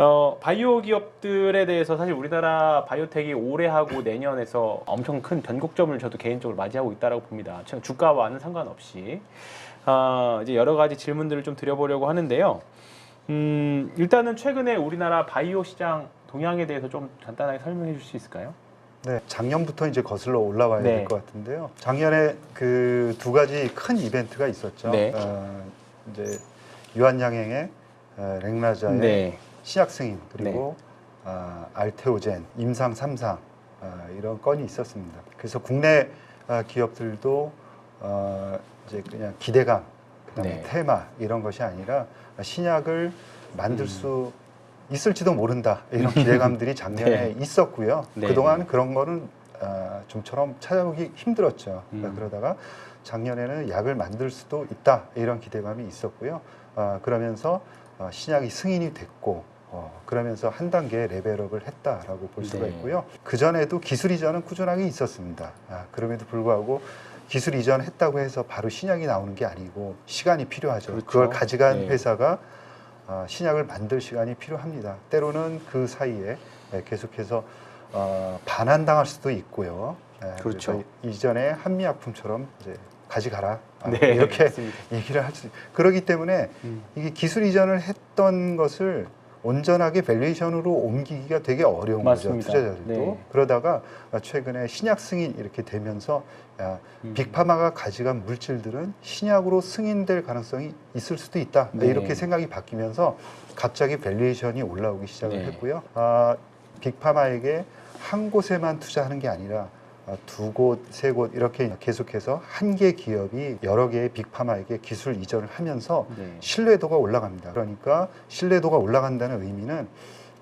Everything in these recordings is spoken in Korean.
어, 바이오 기업들에 대해서 사실 우리나라 바이오텍이 올해하고 내년에서 엄청 큰 변곡점을 저도 개인적으로 맞이하고 있다고 봅니다. 참 주가와는 상관없이 아, 이제 여러 가지 질문들을 좀 드려보려고 하는데요. 음, 일단은 최근에 우리나라 바이오 시장 동향에 대해서 좀 간단하게 설명해 줄 수 있을까요? 네, 작년부터 이제 거슬러 올라와야 네. 될것 같은데요. 작년에 그 두 가지 큰 이벤트가 있었죠. 네. 어, 이제 유한양행의 어, 렉라자의 네. 신약 승인 그리고 아, 알테오젠 임상 3상 아, 이런 건이 있었습니다. 그래서 국내 아, 기업들도 어, 이제 그냥 기대감, 그다음에 네. 테마 이런 것이 아니라 신약을 만들 음. 수 있을지도 모른다 이런 기대감들이 작년에 네. 있었고요. 네. 그동안 그런 거는 아, 좀처럼 찾아보기 힘들었죠. 음. 그러다가 작년에는 약을 만들 수도 있다 이런 기대감이 있었고요. 아, 그러면서 어, 신약이 승인이 됐고 어, 그러면서 한 단계 레벨업을 했다라고 볼 수가 네. 있고요. 그 전에도 기술 이전은 꾸준하게 있었습니다. 아, 그럼에도 불구하고 기술 이전했다고 해서 바로 신약이 나오는 게 아니고 시간이 필요하죠. 그렇죠. 그걸 가져간 네. 회사가 아, 신약을 만들 시간이 필요합니다. 때로는 그 사이에 예, 계속해서 어, 반환당할 수도 있고요. 예, 그렇죠. 이전에 한미약품처럼 이제 가져가라 아, 네, 이렇게 맞습니다. 얘기를 할 수. 그렇기 때문에 음. 이게 기술 이전을 했던 것을 온전하게 밸류에이션으로 옮기기가 되게 어려운 맞습니다. 거죠 투자자들도 네. 그러다가 최근에 신약 승인 이렇게 되면서 야, 음. 빅파마가 가져간 물질들은 신약으로 승인될 가능성이 있을 수도 있다 네. 이렇게 생각이 바뀌면서 갑자기 밸류에이션이 올라오기 시작을 네. 했고요 아, 빅파마에게 한 곳에만 투자하는 게 아니라 아, 두 곳, 세 곳 이렇게 계속해서 한 개 기업이 여러 개의 빅파마에게 기술 이전을 하면서 네. 신뢰도가 올라갑니다. 그러니까 신뢰도가 올라간다는 의미는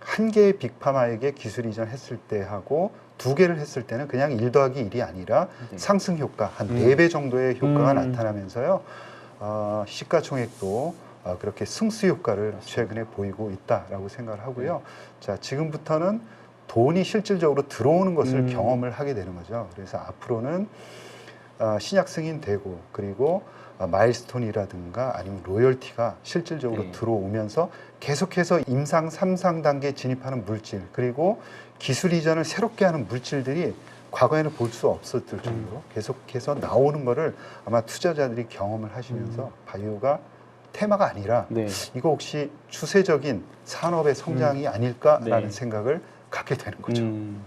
한 개의 빅파마에게 기술 이전했을 때 하고 두 개를 했을 때는 그냥 일 더하기 1이 아니라 네. 상승 효과 한 음. 네배 정도의 효과가 음. 나타나면서요. 어, 시가총액도 어, 그렇게 승수 효과를. 최근에 보이고 있다라고 생각을 하고요. 네. 자, 지금부터는 돈이 실질적으로 들어오는 것을 음. 경험을 하게 되는 거죠. 그래서 앞으로는 어, 신약 승인되고 그리고 어, 마일스톤이라든가 아니면 로열티가 실질적으로 네. 들어오면서 계속해서 임상 3상 단계에 진입하는 물질 그리고 기술 이전을 새롭게 하는 물질들이 과거에는 볼 수 없었을 정도로 계속해서 나오는 거를 아마 투자자들이 경험을 하시면서 음. 바이오가 테마가 아니라 네. 이거 혹시 추세적인 산업의 성장이 아닐까라는 네. 생각을 갖게 되는 거죠. 음,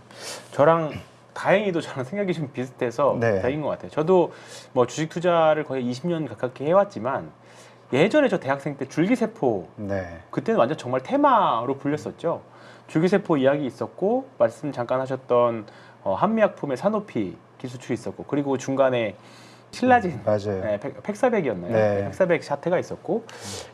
저랑 다행히도 저랑 생각이 좀 비슷해서 네. 다행인 것 같아요. 저도 뭐 주식 투자를 거의 20년 가깝게 해왔지만 예전에 저 대학생 때 줄기세포 네. 그때는 완전 정말 테마로 불렸었죠. 줄기세포 이야기 있었고 말씀 잠깐 하셨던 어, 한미약품의 산오피 기수출이 있었고 그리고 중간에 신라진 맞아요. 네, 팩, 팩사백이었나요? 네. 네, 팩사백 사태가 있었고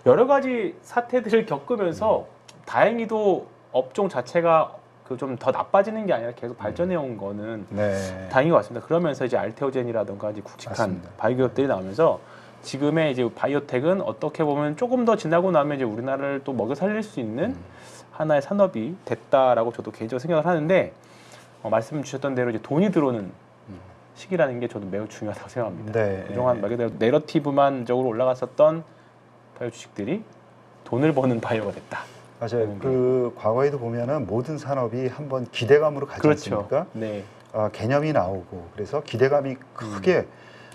여러 가지 사태들을 겪으면서 다행히도 업종 자체가 그 좀 더 나빠지는 게 아니라 계속 발전해 온 거는 네. 다행인 것 같습니다. 그러면서 이제 알테오젠이라든가 이제 굵직한 맞습니다. 바이오 기업들이 나오면서 지금의 이제 바이오텍은 어떻게 보면 조금 더 지나고 나면 이제 우리나라를 또 먹여 살릴 수 있는 음. 하나의 산업이 됐다라고 저도 개인적으로 생각을 하는데 어, 말씀 주셨던 대로 이제 돈이 들어오는 음. 시기라는 게 저도 매우 중요하다고 생각합니다. 네. 그동안 말 그대로 내러티브만적으로 올라갔었던 바이오 주식들이 돈을 버는 바이오가 됐다. 맞아요. 그 과거에도 보면은 모든 산업이 한번 기대감으로 가지 그렇죠. 않습니까? 네. 아, 개념이 나오고 그래서 기대감이 크게 음.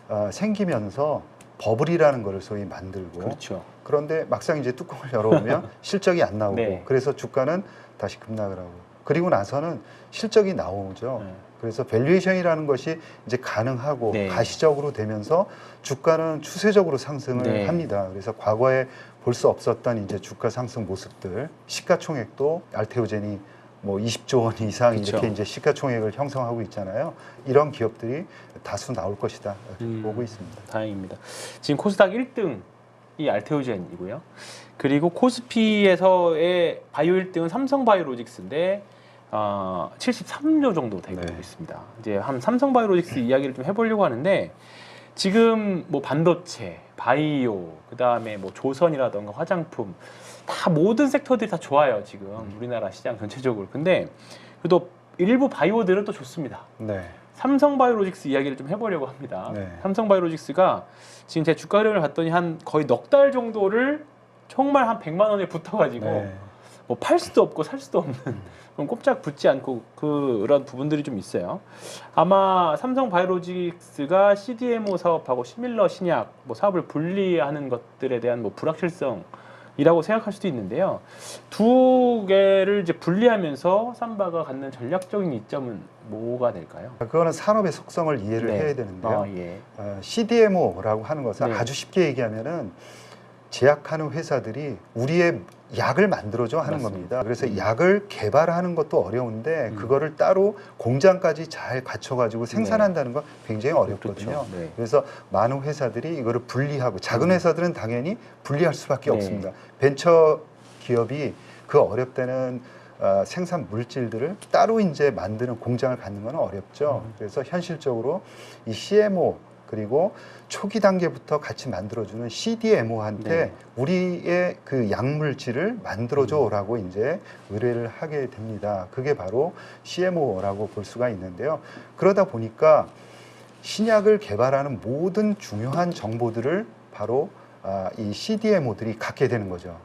아, 생기면서 버블이라는 거를 소위 만들고 그렇죠. 그런데 막상 이제 뚜껑을 열어보면 실적이 안 나오고 네. 그래서 주가는 다시 급락을 하고 그리고 나서는 실적이 나오죠. 네. 그래서 밸류에이션이라는 것이 이제 가능하고 네. 가시적으로 되면서 주가는 추세적으로 상승을 네. 합니다. 그래서 과거에 볼 수 없었던 이제 주가 상승 모습들, 시가총액도 알테오젠이 뭐 20조 원 이상 그쵸. 이렇게 이제 시가총액을 형성하고 있잖아요. 이런 기업들이 다수 나올 것이다 음. 보고 있습니다. 다행입니다. 지금 코스닥 1등이 알테오젠이고요. 그리고 코스피에서의 바이오 1등은 삼성바이오로직스인데 어, 73조 정도 되고 네. 있습니다. 이제 한 삼성바이오로직스 이야기를 좀 해보려고 하는데 지금 뭐 반도체, 바이오, 그 다음에 뭐 조선이라던가 화장품 다 모든 섹터들이 다 좋아요 지금 우리나라 시장 전체적으로. 근데 그래도 일부 바이오들은 또 좋습니다. 네. 삼성바이오로직스 이야기를 좀 해보려고 합니다. 네. 삼성바이오로직스가 지금 제 주가 흐름을 봤더니 한 거의 넉 달 정도를 정말 한 100만 원에 붙어가지고 네. 뭐팔 수도 없고 살 수도 없는 그런 꼼짝 붙지 않고 그런 부분들이 좀 있어요. 아마 삼성 바이오로직스가 CDMO 사업하고 시밀러 신약 뭐 사업을 분리하는 것들에 대한 뭐 불확실성 이라고 생각할 수도 있는데요. 두 개를 이제 분리하면서 삼바가 갖는 전략적인 이점은 뭐가 될까요? 그거는 산업의 속성을 이해를 네. 해야 되는데요. 아, 예. 어, CDMO라고 하는 것은 네. 아주 쉽게 얘기하면은 제약하는 회사들이 우리의 약을 만들어줘 하는 맞습니다. 겁니다. 그래서 음. 약을 개발하는 것도 어려운데 음. 그거를 따로 공장까지 잘 갖춰가지고 생산한다는 건 굉장히 어렵거든요. 그렇죠. 네. 그래서 많은 회사들이 이거를 분리하고 작은 음. 회사들은 당연히 분리할 수밖에 네. 없습니다. 벤처 기업이 그 어렵다는 어, 생산 물질들을 따로 이제 만드는 공장을 갖는 건 어렵죠. 음. 그래서 현실적으로 이 CMO 그리고 초기 단계부터 같이 만들어주는 CDMO한테 네. 우리의 그 약물질을 만들어줘라고 이제 의뢰를 하게 됩니다. 그게 바로 CMO라고 볼 수가 있는데요. 그러다 보니까 신약을 개발하는 모든 중요한 정보들을 바로 아, 이 CDMO들이 갖게 되는 거죠.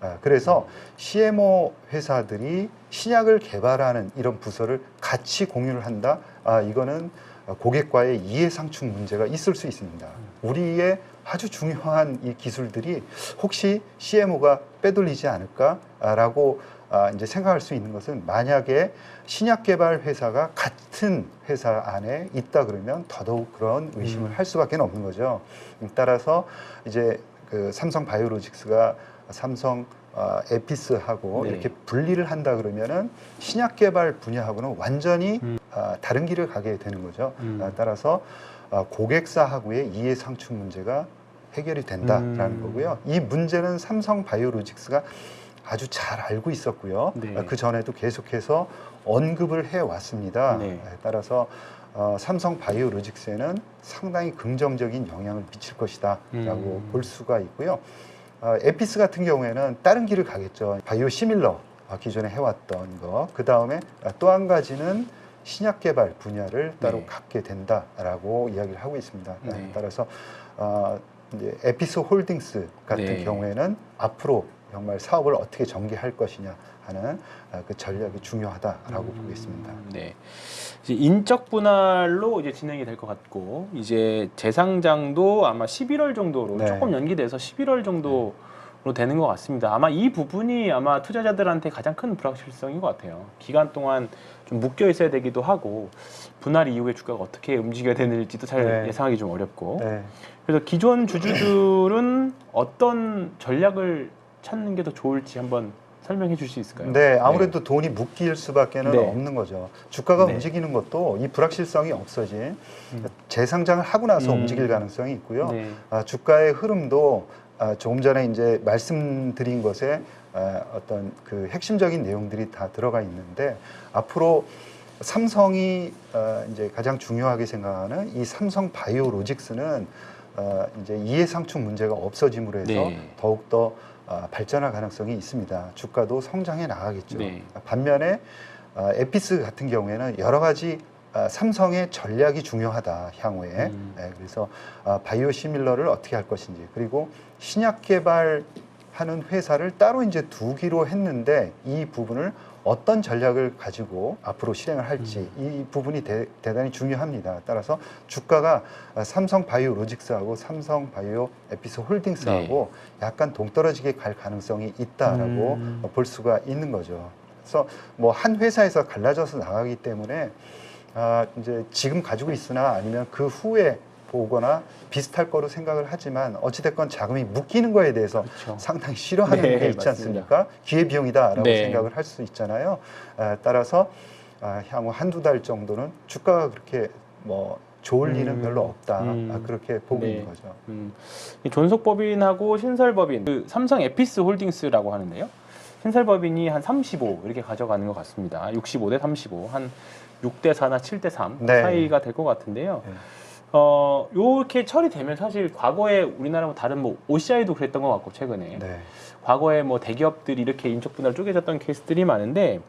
아, 그래서 CMO 회사들이 신약을 개발하는 이런 부서를 같이 공유를 한다. 아, 이거는 고객과의 이해상충 문제가 있을 수 있습니다. 우리의 아주 중요한 이 기술들이 혹시 CMO가 빼돌리지 않을까라고 아, 이제 생각할 수 있는 것은 만약에 신약 개발 회사가 같은 회사 안에 있다 그러면 더더욱 그런 의심을 음. 할 수밖에 없는 거죠. 음, 따라서 이제 그 삼성 바이오로직스가 삼성 어, 에피스하고 네. 이렇게 분리를 한다 그러면은 신약 개발 분야하고는 완전히 음. 아, 다른 길을 가게 되는 거죠. 음. 아, 따라서 아, 고객사하고의 이해 상충 문제가 해결이 된다라는 음. 거고요. 이 문제는 삼성 바이오로직스가 아주 잘 알고 있었고요. 네. 그 전에도 계속해서 언급을 해 왔습니다. 네. 따라서 어, 삼성 바이오로직스에는 상당히 긍정적인 영향을 미칠 것이다라고 음. 볼 수가 있고요. 어, 에피스 같은 경우에는 다른 길을 가겠죠. 바이오 시밀러 어, 기존에 해왔던 거. 그 다음에 또 한 가지는 신약 개발 분야를 따로 네. 갖게 된다라고 이야기를 하고 있습니다. 네. 따라서 어, 이제 에피스 홀딩스 같은 네. 경우에는 앞으로 정말 사업을 어떻게 전개할 것이냐 하는 어, 그 전략이 중요하다라고 음, 보겠습니다. 네. 이제 인적 분할로 이제 진행이 될 것 같고 이제 재상장도 아마 11월 정도로 네. 조금 연기돼서 11월 정도 로 되는 것 같습니다. 아마 이 부분이 아마 투자자들한테 가장 큰 불확실성인 것 같아요. 기간 동안 좀 묶여 있어야 되기도 하고 분할 이후에 주가가 어떻게 움직여야 되는지도 잘 네. 예상하기 좀 어렵고 네. 그래서 기존 주주들은 어떤 전략을 찾는 게 더 좋을지 한번 설명해 줄 수 있을까요? 네, 아무래도 돈이 묶일 수밖에는 네. 없는 거죠. 주가가 네. 움직이는 것도 이 불확실성이 없어진 음. 재상장을 하고 나서 음. 움직일 가능성이 있고요. 네. 아, 주가의 흐름도 아, 조금 전에 이제 말씀드린 것에 아, 어떤 그 핵심적인 내용들이 다 들어가 있는데 앞으로 삼성이 어, 이제 가장 중요하게 생각하는 이 삼성 바이오로직스는 어, 이제 이해상충 문제가 없어짐으로 해서 네. 더욱 더 아, 발전할 가능성이 있습니다. 주가도 성장해 나가겠죠. 네. 반면에 아, 에피스 같은 경우에는 여러 가지 아, 삼성의 전략이 중요하다 향후에 음. 네, 그래서 아, 바이오 시밀러를 어떻게 할 것인지 그리고 신약 개발하는 회사를 따로 이제 두기로 했는데 이 부분을 어떤 전략을 가지고 앞으로 실행을 할지 이 부분이 대, 단히 중요합니다. 따라서 주가가 아, 삼성 바이오 로직스하고 삼성 바이오 에피스 홀딩스하고 약간 동떨어지게 갈 가능성이 있다라고 음. 볼 수가 있는 거죠. 그래서 뭐 한 회사에서 갈라져서 나가기 때문에 아, 이제 지금 가지고 있으나 아니면 그 후에 보거나 비슷할 거로 생각을 하지만 어찌됐건 자금이 묶이는 거에 대해서 그렇죠. 상당히 싫어하는 네, 게 있지 맞습니다. 않습니까? 기회비용이다라고 네. 생각을 할 수 있잖아요. 아, 따라서 아, 향후 한두 달 정도는 주가가 그렇게 뭐 좋을 일은 음. 별로 없다. 음. 아, 그렇게 보고 네. 있는 거죠. 음, 이 존속법인하고 신설법인, 그 삼성 에피스 홀딩스라고 하는데요. 신설법인이 한 35 이렇게 가져가는 것 같습니다. 65 대 35, 한 6대 4나 7대 3 네. 사이가 될 것 같은데요. 네. 어, 요렇게 처리되면 사실 과거에 우리나라와 다른 뭐 OCI도 그랬던 것 같고 최근에 네. 과거에 뭐 대기업들이 이렇게 인적 분할 쪼개졌던 케이스들이 많은데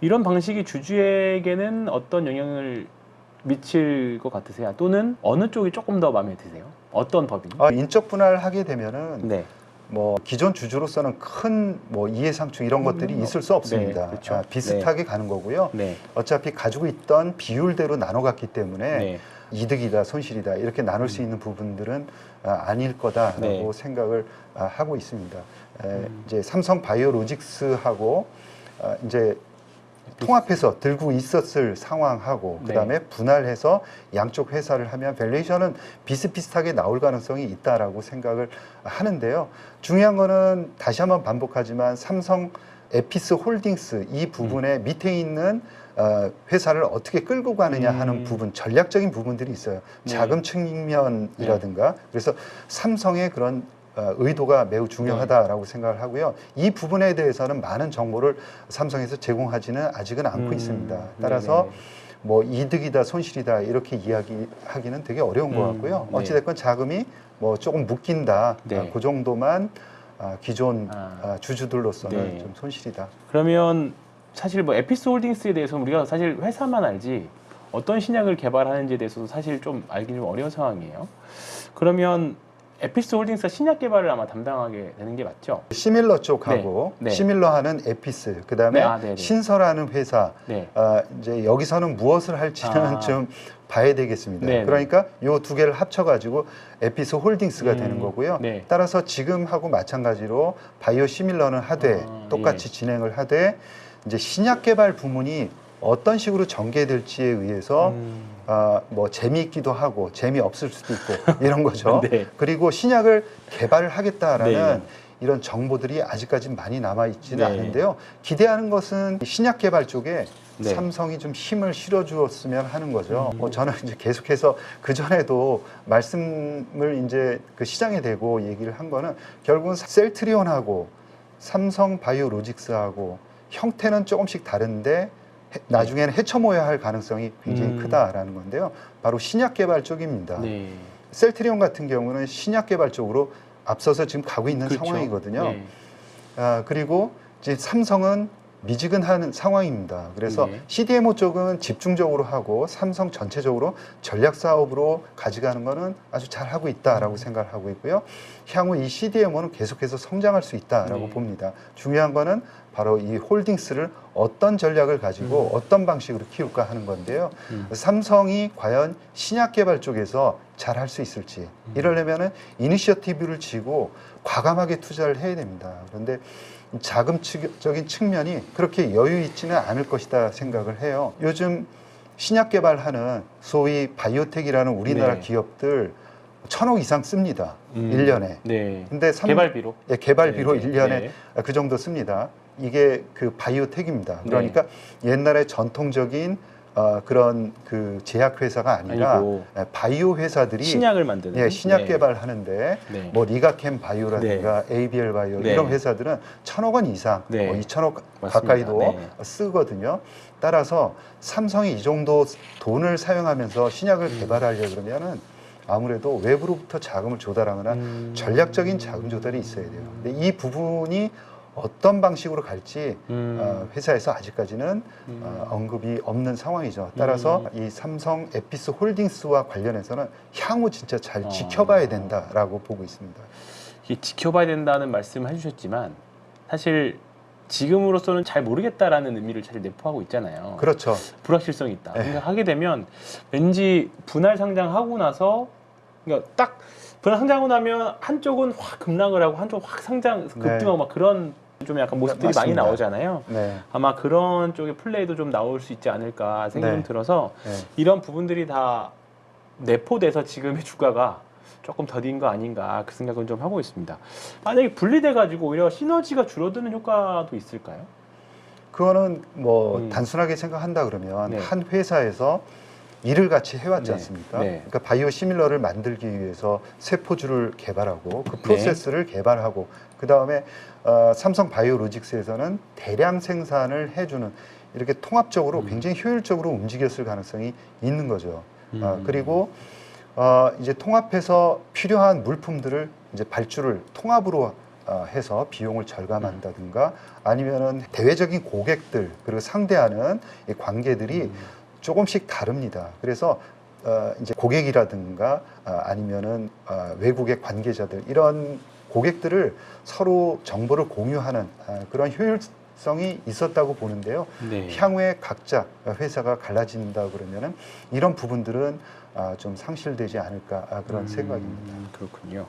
이런 방식이 주주에게는 어떤 영향을 미칠 것 같으세요? 또는 어느 쪽이 조금 더 마음에 드세요? 어떤 법인? 아, 인적 분할하게 되면은 네. 뭐 기존 주주로서는 큰 뭐 이해상충 이런 것들이 있을 수 없습니다. 네, 그렇죠. 아, 비슷하게 가는 거고요. 네. 어차피 가지고 있던 비율대로 나눠갔기 때문에 네. 이득이다 손실이다 이렇게 나눌 수 있는 부분들은 아, 아닐 거다라고 네. 생각을 아, 하고 있습니다. 에, 음. 이제 삼성 바이오로직스하고 아, 이제 통합해서 들고 있었을 상황하고 네. 그다음에 분할해서 양쪽 회사를 하면 밸류에이션은 비슷비슷하게 나올 가능성이 있다라고 생각을 하는데요. 중요한 거는 다시 한번 반복하지만 삼성 에피스 홀딩스 이 부분에 밑에 있는 어, 회사를 어떻게 끌고 가느냐 하는 음. 부분 전략적인 부분들이 있어요. 네. 자금 측면이라든가 그래서 삼성의 그런 어, 의도가 매우 중요하다라고 생각을 하고요. 이 부분에 대해서는 많은 정보를 삼성에서 제공하지는 아직은 않고 음, 있습니다. 따라서 뭐 이득이다 손실이다 이렇게 이야기하기는 되게 어려운 것 음, 같고요. 네. 어찌됐건 자금이 뭐 조금 묶인다. 네. 아, 그 정도만 아, 기존 아. 아, 주주들로서는 네. 좀 손실이다. 그러면 사실 뭐 에피스 홀딩스에 대해서 는 우리가 사실 회사만 알지 어떤 신약을 개발하는지에 대해서도 사실 좀 알기 좀 어려운 상황이에요. 그러면 에피스 홀딩스가 신약 개발을 아마 담당하게 되는 게 맞죠? 시밀러 쪽하고 네, 네. 시밀러하는 에피스 그다음에 네, 아, 네, 네. 신설하는 회사 네. 아, 이제 여기서는 무엇을 할지는 아. 좀 봐야 되겠습니다. 네, 네. 그러니까 요 두 개를 합쳐가지고 에피스 홀딩스가 음, 되는 거고요. 네. 따라서 지금하고 마찬가지로 바이오 시밀러는 하되 아, 똑같이 예. 진행을 하되 이제 신약 개발 부문이 어떤 식으로 전개될지에 의해서 음, 아, 뭐 재미있기도 하고 재미없을 수도 있고 이런 거죠. 네. 그리고 신약을 개발을 하겠다라는 네. 이런 정보들이 아직까지 많이 남아 있지는 네. 않은데요. 기대하는 것은 신약 개발 쪽에 네. 삼성이 좀 힘을 실어 주었으면 하는 거죠. 음. 뭐 저는 이제 계속해서 그 전에도 말씀을 이제 그 시장에 대고 얘기를 한 거는 결국은 셀트리온하고 삼성 바이오로직스하고 형태는 조금씩 다른데 해- 나중에는 헤쳐모여야 할 가능성이 굉장히 음. 크다라는 건데요. 바로 신약 개발 쪽입니다. 네. 셀트리온 같은 경우는 신약 개발 쪽으로 앞서서 지금 가고 있는 그렇죠. 상황이거든요. 네. 아, 그리고 이제 삼성은 미지근한 상황입니다. 그래서 네. CDMO 쪽은 집중적으로 하고 삼성 전체적으로 전략 사업으로 가져가는 거는 아주 잘 하고 있다라고 음. 생각을 하고 있고요. 향후 이 CDMO는 계속해서 성장할 수 있다라고 네. 봅니다. 중요한 거는 바로 이 홀딩스를 어떤 전략을 가지고 음. 어떤 방식으로 키울까 하는 건데요. 음. 삼성이 과연 신약 개발 쪽에서 잘 할 수 있을지 음. 이러려면은 이니셔티브를 쥐고 과감하게 투자를 해야 됩니다. 그런데 자금적인 측면이 그렇게 여유 있지는 않을 것이다 생각을 해요. 요즘 신약 개발하는 소위 바이오텍이라는 우리나라 네. 기업들 천억 이상 씁니다. 음. 일 1년에. 네. 근데 삼- 개발비로. 예, 개발비로 네, 일 네. 1년에 네. 그 정도 씁니다. 이게 그 바이오텍입니다. 네. 그러니까 옛날에 전통적인 어, 그런 그 제약 회사가 아니라 아니고 예, 바이오 회사들이 신약을 만드는. 예, 신약 네. 개발하는데 네. 뭐 리가캠 바이오라든가 ABL 바이오 네. 이런 회사들은 천억 원 이상, 네. 뭐 2천억 맞습니다. 가까이도 네. 쓰거든요. 따라서 삼성이 이 정도 돈을 사용하면서 신약을 음. 개발하려 그러면은 아무래도 외부로부터 자금을 조달하거나 음. 전략적인 자금 조달이 있어야 돼요. 근데 이 부분이 어떤 방식으로 갈지 음. 어, 회사에서 아직까지는 음. 어, 언급이 없는 상황이죠. 따라서 이 삼성 에피스 홀딩스와 관련해서는 향후 진짜 잘 어. 지켜봐야 된다라고 보고 있습니다. 이게 지켜봐야 된다는 말씀을 해주셨지만 사실 지금으로서는 잘 모르겠다라는 의미를 사실 내포하고 있잖아요. 그렇죠. 불확실성이 있다. 네. 그러니까 하게 되면 왠지 분할 상장하고 나서 그러니까 딱 분할 상장하고 나면 한쪽은 확 급락을 하고 한쪽 확 상장 급등하고 막 그런 좀 약간 모습들이 많이 맞습니다. 나오잖아요. 네. 아마 그런 쪽의 플레이도 좀 나올 수 있지 않을까 생각이 네. 좀 들어서 네. 이런 부분들이 다 내포돼서 지금의 주가가 조금 더딘 거 아닌가 그 생각은 좀 하고 있습니다. 만약에 분리돼 가지고 오히려 시너지가 줄어드는 효과도 있을까요? 그거는 뭐 음. 단순하게 생각한다 그러면 네. 한 회사에서 일을 같이 해왔지 네. 않습니까? 네. 그러니까 바이오 시밀러를 만들기 위해서 세포주를 개발하고 그 네. 프로세스를 개발하고 그 다음에 어, 삼성 바이오로직스에서는 대량 생산을 해주는 이렇게 통합적으로 음. 굉장히 효율적으로 움직였을 가능성이 있는 거죠. 어, 음. 그리고 어, 이제 통합해서 필요한 물품들을 이제 발주를 통합으로 어, 해서 비용을 절감한다든가 아니면은 대외적인 고객들 그리고 상대하는 이 관계들이 음. 조금씩 다릅니다. 그래서 어, 이제 고객이라든가 아, 아니면은 어, 외국의 관계자들 이런 고객들을 서로 정보를 공유하는 아, 그런 효율성이 있었다고 보는데요. 네. 향후에 각자 회사가 갈라진다 그러면은 이런 부분들은 아, 좀 상실되지 않을까 아, 그런 음, 생각입니다. 그렇군요.